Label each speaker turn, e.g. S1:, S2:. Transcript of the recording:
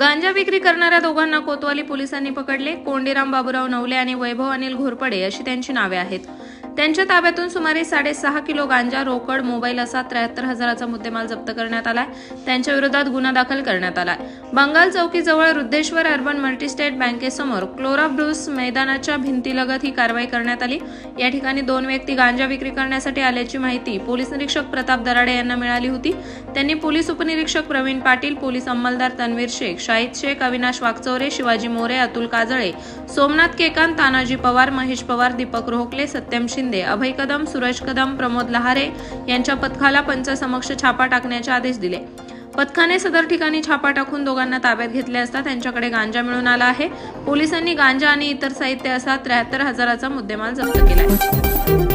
S1: गांजा विक्री करणाऱ्या दोघांना कोतवाली पोलिसांनी पकडले. कोंडीराम बाबूराव नवले आणि वैभव अनिल घोरपडे अशी त्यांची नावे आहेत. त्यांच्या ताब्यातून सुमारे साडेसहा किलो गांजा रोकड मोबाईल असा त्र्याहत्तर हजाराचा मुद्देमाल जप्त करण्यात आलाय. त्यांच्या विरोधात गुन्हा दाखल करण्यात आलाय. बंगाल चौकीजवळ रुद्धेश्वर अर्बन मल्टीस्टेट बँकेसमोर क्लोरा ब्रुस मैदानाच्या भिंतीलगत ही कारवाई करण्यात आली. या ठिकाणी दोन व्यक्ती गांजा विक्री करण्यासाठी आल्याची माहिती पोलीस निरीक्षक प्रताप दराडे यांना मिळाली होती. त्यांनी पोलीस उपनिरीक्षक प्रवीण पाटील पोलीस अंमलदार तन्वीर शेख शाहिद शेख अविनाश वागचौरे शिवाजी मोरे अतुल काजळे सोमनाथ केकांत तानाजी पवार महेश पवार दीपक रोहकले सत्यम शिंदे अभय कदम सूरज कदम प्रमोद लहारे यांच्या पथकाला पंचासमक्ष छापा टाकण्याचे आदेश दिले. पथकाने सदर ठिकाणी छापा टाकून दोघांना ताब्यात घेतले असता त्यांच्याकडे गांजा मिळून आला आहे. पोलिसांनी गांजा आणि इतर साहित्य असा त्र्याहत्तर हजाराचा मुद्देमाल जप्त केला आहे